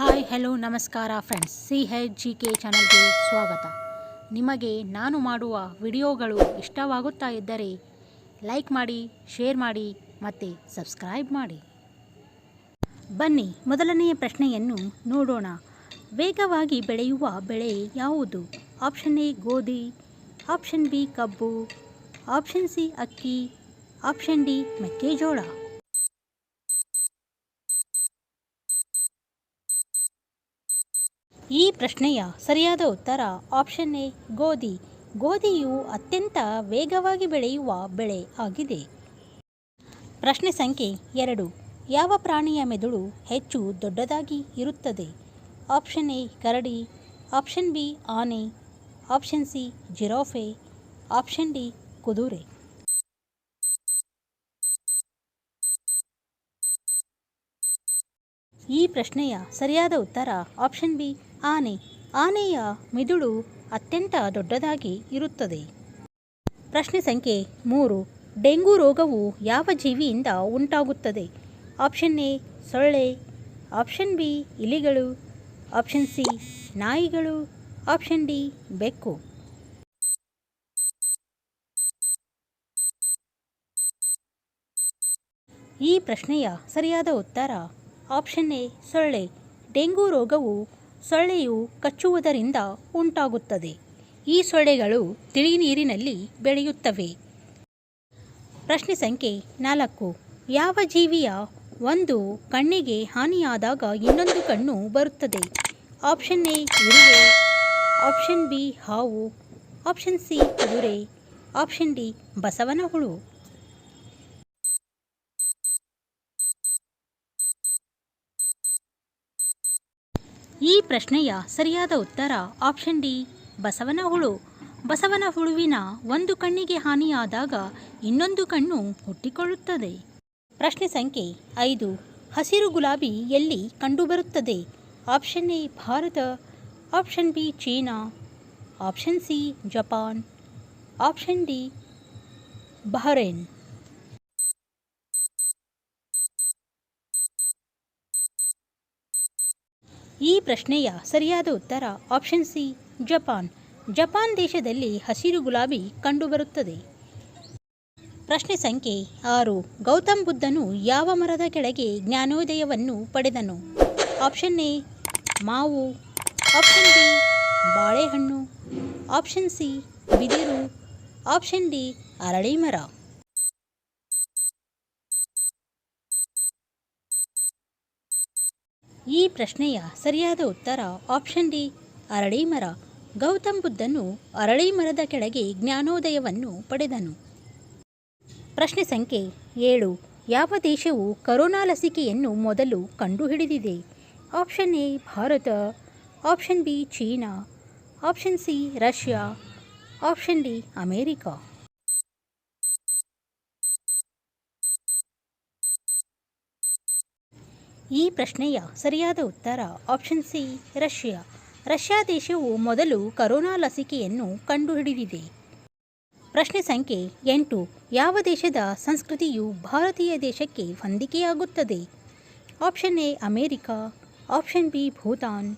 Hi hello ನಮಸ್ಕಾರ friends C H G K ಚಾನಲ್ಗೆ ಸ್ವಾಗತ. ನಿಮಗೆ ನಾನು ಮಾಡುವ ವಿಡಿಯೋಗಳು ಇಷ್ಟವಾಗುತ್ತಾ ಇದ್ದರೆ ಲೈಕ್ ಮಾಡಿ ಶೇರ್ ಮಾಡಿ ಮತ್ತು ಸಬ್ಸ್ಕ್ರೈಬ್ ಮಾಡಿ. ಬನ್ನಿ, ಮೊದಲನೆಯ ಪ್ರಶ್ನೆಯನ್ನು ನೋಡೋಣ. ವೇಗವಾಗಿ ಬೆಳೆಯುವ ಬೆಳೆ ಯಾವುದು? ಆಪ್ಷನ್ ಎ ಗೋಧಿ ಆಪ್ಷನ್ ಬಿ ಕಬ್ಬು ಆಪ್ಷನ್ ಸಿ ಅಕ್ಕಿ ಆಪ್ಷನ್ ಡಿ ಮೆಕ್ಕೆಜೋಳ. ಈ ಪ್ರಶ್ನೆಯ ಸರಿಯಾದ ಉತ್ತರ ಆಪ್ಷನ್ ಎ ಗೋಧಿ. ಗೋಧಿಯು ಅತ್ಯಂತ ವೇಗವಾಗಿ ಬೆಳೆಯುವ ಬೆಳೆ ಆಗಿದೆ. ಪ್ರಶ್ನೆ ಸಂಖ್ಯೆ ಎರಡು. ಯಾವ ಪ್ರಾಣಿಯ ಮೆದುಳು ಹೆಚ್ಚು ದೊಡ್ಡದಾಗಿ ಇರುತ್ತದೆ? ಆಪ್ಷನ್ ಎ ಕರಡಿ. ಆಪ್ಷನ್ ಬಿ ಆನೆ. Option C giraffe. Option D ಕುದುರೆ. ಈ ಪ್ರಶ್ನೆಯ ಸರಿಯಾದ ಉತ್ತರ ಆಪ್ಷನ್ ಬಿ, ಆನೆ. ಆನೆಯ ಮಿದುಳು ಅತ್ಯಂತ ದೊಡ್ಡದಾಗಿ ಇರುತ್ತದೆ. ಪ್ರಶ್ನೆ ಸಂಖ್ಯೆ ಮೂರು, ಡೆಂಗು ರೋಗವು ಯಾವ ಜೀವಿಯಿಂದ ಉಂಟಾಗುತ್ತದೆ? ಆಪ್ಷನ್ ಎ, ಸೊಳ್ಳೆ. ಆಪ್ಷನ್ ಬಿ, ಇಲಿಗಳು. ಆಪ್ಷನ್ ಸಿ, ನಾಯಿಗಳು. ಆಪ್ಷನ್ ಡಿ, ಬೆಕ್ಕು. ಈ ಪ್ರಶ್ನೆಯ ಸರಿಯಾದ ಉತ್ತರ ಆಪ್ಷನ್ ಎ, ಸೊಳ್ಳೆ. ಡೆಂಗು ರೋಗವು ಸೊಳ್ಳೆಯು ಕಚ್ಚುವುದರಿಂದ ಉಂಟಾಗುತ್ತದೆ. ಈ ಸೊಳ್ಳೆಗಳು ತಿಳಿ ನೀರಿನಲ್ಲಿ ಬೆಳೆಯುತ್ತವೆ. ಪ್ರಶ್ನೆ ಸಂಖ್ಯೆ ನಾಲ್ಕು. ಯಾವ ಜೀವಿಯ ಒಂದು ಕಣ್ಣಿಗೆ ಹಾನಿಯಾದಾಗ ಇನ್ನೊಂದು ಕಣ್ಣು ಬರುತ್ತದೆ? ಆಪ್ಷನ್ ಎ ಇರುವೆ ಆಪ್ಷನ್ ಬಿ, ಹಾವು. ಆಪ್ಷನ್ ಸಿ, ಕುದುರೆ. ಆಪ್ಷನ್ ಡಿ ಬಸವನ ಹುಳು ಈ ಪ್ರಶ್ನೆಯ ಸರಿಯಾದ ಉತ್ತರ ಆಪ್ಷನ್ ಡಿ ಬಸವನ ಹುಳು ಬಸವನ ಹುಳುವಿನ ಒಂದು ಕಣ್ಣಿಗೆ ಹಾನಿಯಾದಾಗ ಇನ್ನೊಂದು ಕಣ್ಣು ಹುಟ್ಟಿಕೊಳ್ಳುತ್ತದೆ. ಪ್ರಶ್ನೆ ಸಂಖ್ಯೆ ಐದು, ಹಸಿರು ಗುಲಾಬಿ ಎಲ್ಲಿ ಕಂಡುಬರುತ್ತದೆ? Option A Bharat. Option B China. Option C Japan. Option D Bahrain. ಈ ಪ್ರಶ್ನೆಯ ಸರಿಯಾದ ಉತ್ತರ ಆಪ್ಷನ್ ಸಿ ಜಪಾನ್ ಜಪಾನ್ ದೇಶದಲ್ಲಿ ಹಸಿರು ಗುಲಾಬಿ ಕಂಡುಬರುತ್ತದೆ. ಪ್ರಶ್ನೆ ಸಂಖ್ಯೆ ಆರು. ಗೌತಮ್ ಬುದ್ಧನು ಯಾವ ಮರದ ಕೆಳಗೆ ಜ್ಞಾನೋದಯವನ್ನು ಪಡೆದನು? ಆಪ್ಷನ್ ಎ ಮಾವು. ಆಪ್ಷನ್ ಬಿ ಬಾಳೆಹಣ್ಣು. ಆಪ್ಷನ್ ಸಿ ಬಿದಿರು. ಆಪ್ಷನ್ ಡಿ ಅರಳಿ ಮರ ಈ ಪ್ರಶ್ನೆಯ ಸರಿಯಾದ ಉತ್ತರ ಆಪ್ಷನ್ ಡಿ, ಅರಳಿ ಮರ. ಗೌತಮ್ ಬುದ್ಧನು ಅರಳಿ ಮರದ ಕೆಳಗೆ ಜ್ಞಾನೋದಯವನ್ನು ಪಡೆದನು. ಪ್ರಶ್ನೆ ಸಂಖ್ಯೆ ಏಳು. ಯಾವ ದೇಶವು ಕರೋನಾ ಲಸಿಕೆಯನ್ನು ಮೊದಲು ಕಂಡುಹಿಡಿದಿದೆ? Option A, Bharat. Option B, China. Option C, Russia. Option D, America. ಈ ಪ್ರಶ್ನೆಯ ಸರಿಯಾದ ಉತ್ತರ ಆಪ್ಷನ್ ಸಿ ರಷ್ಯಾ. ರಷ್ಯಾ ದೇಶವು ಮೊದಲು ಕರೋನಾ ಲಸಿಕೆಯನ್ನು ಕಂಡುಹಿಡಿದಿದೆ. ಪ್ರಶ್ನೆ ಸಂಖ್ಯೆ ಎಂಟು. ಯಾವ ದೇಶದ ಸಂಸ್ಕೃತಿಯು ಭಾರತೀಯ ದೇಶಕ್ಕೆ ಹೊಂದಿಕೆಯಾಗುತ್ತದೆ? Option A America. Option B Bhutan.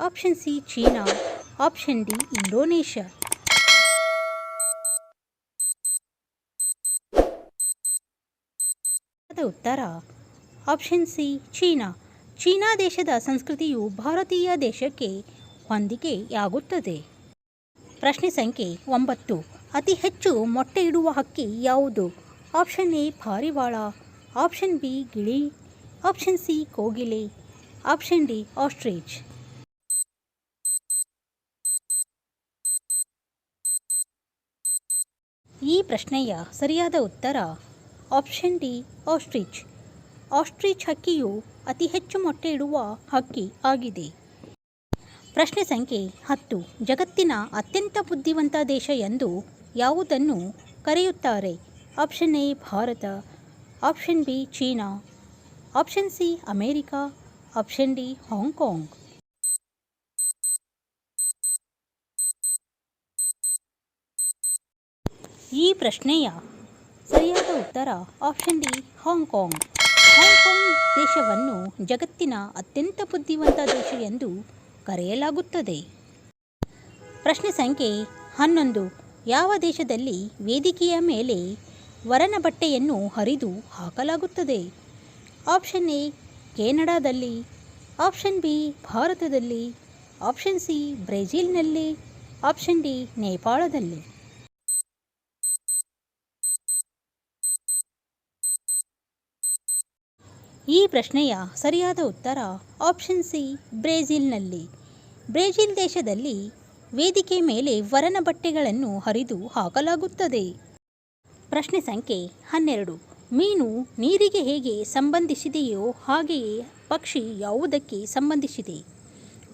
Option C China. Option D Indonesia. ಉತ್ತರ ಆಪ್ಷನ್ ಸಿ ಚೀನಾ. ಚೀನಾ ದೇಶದ ಸಂಸ್ಕೃತಿಯು ಭಾರತೀಯ ದೇಶಕ್ಕೆ ಹೊಂದಿಕೆಯಾಗುತ್ತದೆ. ಪ್ರಶ್ನೆ ಸಂಖ್ಯೆ ಒಂಬತ್ತು. ಅತಿ ಹೆಚ್ಚು ಮೊಟ್ಟೆ ಇಡುವ ಹಕ್ಕಿ ಯಾವುದು? ಆಪ್ಷನ್ ಎ ಪಾರಿವಾಳ. ಆಪ್ಷನ್ ಬಿ ಗಿಳಿ. ಆಪ್ಷನ್ ಸಿ ಕೋಗಿಲೆ. ಆಪ್ಷನ್ ಡಿ ಆಸ್ಟ್ರಿಚ್ ಈ ಪ್ರಶ್ನೆಯ ಸರಿಯಾದ ಉತ್ತರ ಆಪ್ಷನ್ ಡಿ ಆಸ್ಟ್ರಿಚ್ ಆಸ್ಟ್ರಿಚ್ ಹಕ್ಕಿಯು ಅತಿ ಹೆಚ್ಚು ಮೊಟ್ಟೆ ಇಡುವ ಹಕ್ಕಿ ಆಗಿದೆ. ಪ್ರಶ್ನೆ ಸಂಖ್ಯೆ ಹತ್ತು. ಜಗತ್ತಿನ ಅತ್ಯಂತ ಬುದ್ಧಿವಂತ ದೇಶ ಎಂದು ಯಾವುದನ್ನು ಕರೆಯುತ್ತಾರೆ? Option A, Bharat. Option B, China. Option C, America. Option D, Hong Kong. ಈ ಪ್ರಶ್ನೆಯ ಸರಿಯಾದ ಉತ್ತರ ಆಪ್ಷನ್ ಡಿ, ಹಾಂಗ್ಕಾಂಗ್. ಹಾಂಗ್ಕಾಂಗ್ ದೇಶವನ್ನು ಜಗತ್ತಿನ ಅತ್ಯಂತ ಬುದ್ಧಿವಂತ ದೇಶ ಎಂದು ಕರೆಯಲಾಗುತ್ತದೆ. ಪ್ರಶ್ನೆ ಸಂಖ್ಯೆ ಹನ್ನೊಂದು. ಯಾವ ದೇಶದಲ್ಲಿ ವೇದಿಕೆಯ ಮೇಲೆ ವರನ ಬಟ್ಟೆಯನ್ನು ಹರಿದು ಹಾಕಲಾಗುತ್ತದೆ? ಆಪ್ಷನ್ ಎ, ಕೆನಡಾದಲ್ಲಿ, ಆಪ್ಷನ್ ಬಿ, ಭಾರತದಲ್ಲಿ, ಆಪ್ಷನ್ ಸಿ, ಬ್ರೆಜಿಲ್ನಲ್ಲಿ, ಆಪ್ಷನ್ ಡಿ, ನೇಪಾಳದಲ್ಲಿ. ಈ ಪ್ರಶ್ನೆಯ ಸರಿಯಾದ ಉತ್ತರ ಆಪ್ಷನ್ ಸಿ ಬ್ರೆಜಿಲ್ನಲ್ಲಿ. ಬ್ರೆಜಿಲ್ ದೇಶದಲ್ಲಿ ವೇದಿಕೆ ಮೇಲೆ ವರನ ಬಟ್ಟೆಗಳನ್ನು ಹರಿದು ಹಾಕಲಾಗುತ್ತದೆ. ಪ್ರಶ್ನೆ ಸಂಖ್ಯೆ ಹನ್ನೆರಡು. ಮೀನು ನೀರಿಗೆ ಹೇಗೆ ಸಂಬಂಧಿಸಿದೆಯೋ ಹಾಗೆಯೇ ಪಕ್ಷಿ ಯಾವುದಕ್ಕೆ ಸಂಬಂಧಿಸಿದೆ?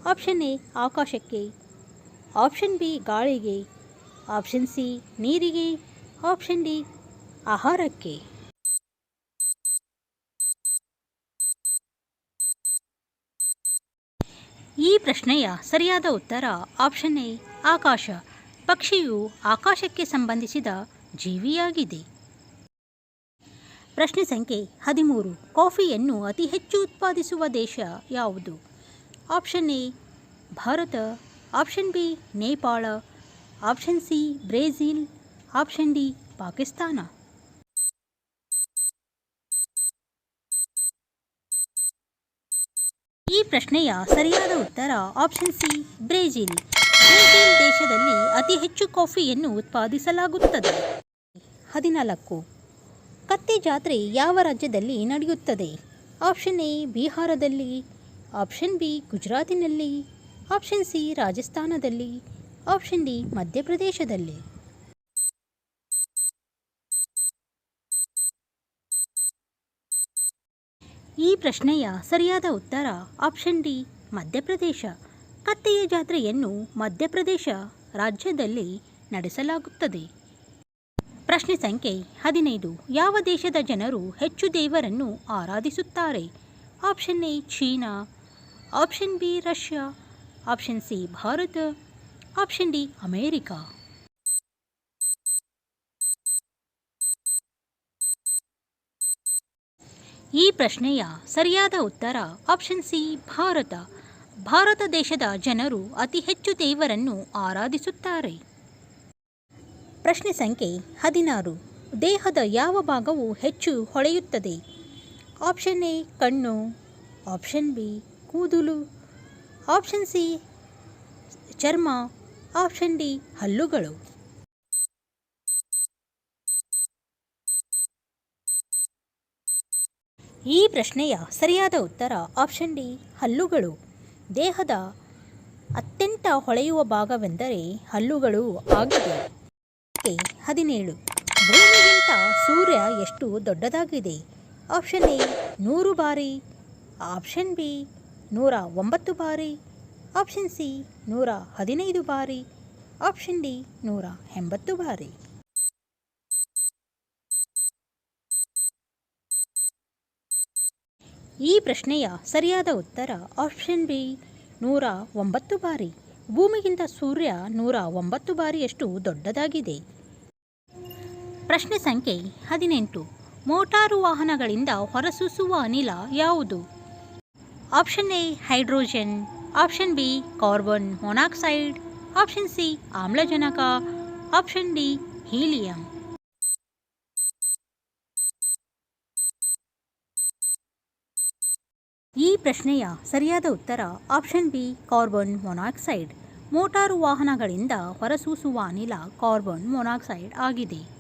ಆಪ್ಷನ್ ಎ ಆಕಾಶಕ್ಕೆ. ಆಪ್ಷನ್ ಬಿ ಗಾಳಿಗೆ. ಆಪ್ಷನ್ ಸಿ ನೀರಿಗೆ. ಆಪ್ಷನ್ ಡಿ ಆಹಾರಕ್ಕೆ. ಈ ಪ್ರಶ್ನೆಯ ಸರಿಯಾದ ಉತ್ತರ ಆಪ್ಷನ್ ಎ ಆಕಾಶ. ಪಕ್ಷಿಯು ಆಕಾಶಕ್ಕೆ ಸಂಬಂಧಿಸಿದ ಜೀವಿಯಾಗಿದೆ. ಪ್ರಶ್ನೆ ಸಂಖ್ಯೆ ಹದಿಮೂರು. ಕಾಫಿಯನ್ನು ಅತಿ ಹೆಚ್ಚು ಉತ್ಪಾದಿಸುವ ದೇಶ ಯಾವುದು? Option A Bharat. Option B Nepal. Option C Brazil. Option D Pakistan. ಈ ಪ್ರಶ್ನೆಯ ಸರಿಯಾದ ಉತ್ತರ ಆಪ್ಷನ್ ಸಿ ಬ್ರೆಜಿಲ್. ಬ್ರೆಜಿಲ್ ದೇಶದಲ್ಲಿ ಅತಿ ಹೆಚ್ಚು ಕಾಫಿಯನ್ನು ಉತ್ಪಾದಿಸಲಾಗುತ್ತದೆ. ಹದಿನಾಲ್ಕು. ಕತ್ತೆ ಜಾತ್ರೆ ಯಾವ ರಾಜ್ಯದಲ್ಲಿ ನಡೆಯುತ್ತದೆ? ಆಪ್ಷನ್ ಎ ಬಿಹಾರದಲ್ಲಿ. ಆಪ್ಷನ್ ಬಿ ಗುಜರಾತಿನಲ್ಲಿ. ಆಪ್ಷನ್ ಸಿ ರಾಜಸ್ಥಾನದಲ್ಲಿ. ಆಪ್ಷನ್ ಡಿ ಮಧ್ಯಪ್ರದೇಶದಲ್ಲಿ. ಈ ಪ್ರಶ್ನೆಯ ಸರಿಯಾದ ಉತ್ತರ ಆಪ್ಷನ್ ಡಿ ಮಧ್ಯಪ್ರದೇಶ. ಕತ್ತೆಯ ಜಾತ್ರೆಯನ್ನು ಮಧ್ಯಪ್ರದೇಶ ರಾಜ್ಯದಲ್ಲಿ ನಡೆಸಲಾಗುತ್ತದೆ. ಪ್ರಶ್ನೆ ಸಂಖ್ಯೆ ಹದಿನೈದು. ಯಾವ ದೇಶದ ಜನರು ಹೆಚ್ಚು ದೇವರನ್ನು ಆರಾಧಿಸುತ್ತಾರೆ? Option A China. Option B Russia. Option C Bharat. Option D America. ಈ ಪ್ರಶ್ನೆಯ ಸರಿಯಾದ ಉತ್ತರ ಆಪ್ಷನ್ ಸಿ ಭಾರತ. ಭಾರತ ದೇಶದ ಜನರು ಅತಿ ಹೆಚ್ಚು ದೇವರನ್ನು ಆರಾಧಿಸುತ್ತಾರೆ. ಪ್ರಶ್ನೆ ಸಂಖ್ಯೆ ಹದಿನಾರು. ದೇಹದ ಯಾವ ಭಾಗವು ಹೆಚ್ಚು ಹೊಳೆಯುತ್ತದೆ? ಆಪ್ಷನ್ ಎ ಕಣ್ಣು. ಆಪ್ಷನ್ ಬಿ ಕೂದಲು. ಆಪ್ಷನ್ ಸಿ ಚರ್ಮ. ಆಪ್ಷನ್ ಡಿ ಹಲ್ಲುಗಳು. ಈ ಪ್ರಶ್ನೆಯ ಸರಿಯಾದ ಉತ್ತರ ಆಪ್ಷನ್ ಡಿ, ಹಲ್ಲುಗಳು. ದೇಹದ ಅತ್ಯಂತ ಹೊಳೆಯುವ ಭಾಗವೆಂದರೆ ಹಲ್ಲುಗಳು ಆಗಿದೆ. ಹದಿನೇಳು. ಭೂಮಿಗಿಂತ ಸೂರ್ಯ ಎಷ್ಟು ದೊಡ್ಡದಾಗಿದೆ? ಆಪ್ಷನ್ ಎ, ನೂರು ಬಾರಿ. ಆಪ್ಷನ್ ಬಿ, ನೂರ ಒಂಬತ್ತು ಬಾರಿ. ಆಪ್ಷನ್ ಸಿ, ನೂರ ಹದಿನೈದು ಬಾರಿ. ಆಪ್ಷನ್ ಡಿ, ನೂರ ಎಂಬತ್ತು ಬಾರಿ. ಈ ಪ್ರಶ್ನೆಯ ಸರಿಯಾದ ಉತ್ತರ ಆಪ್ಷನ್ ಬಿ ನೂರ ಒಂಬತ್ತು ಬಾರಿ. ಭೂಮಿಗಿಂತ ಸೂರ್ಯ ನೂರ ಒಂಬತ್ತು ಬಾರಿಯಷ್ಟು ದೊಡ್ಡದಾಗಿದೆ. ಪ್ರಶ್ನೆ ಸಂಖ್ಯೆ ಹದಿನೆಂಟು. ಮೋಟಾರು ವಾಹನಗಳಿಂದ ಹೊರಸೂಸುವ ಅನಿಲ ಯಾವುದು? Option A hydrogen option B carbon monoxide option C ಆಮ್ಲಜನಕ. ಆಪ್ಷನ್ ಡಿ ಹೀಲಿಯಂ ಈ ಪ್ರಶ್ನೆಯ ಸರಿಯಾದ ಉತ್ತರ option B, carbon monoxide. Motor ವಾಹನಗಳಿಂದ ಹೊರಸೂಸುವ ಅನಿಲ ಕಾರ್ಬನ್ ಮೊನಾಕ್ಸೈಡ್ ಆಗಿದೆ.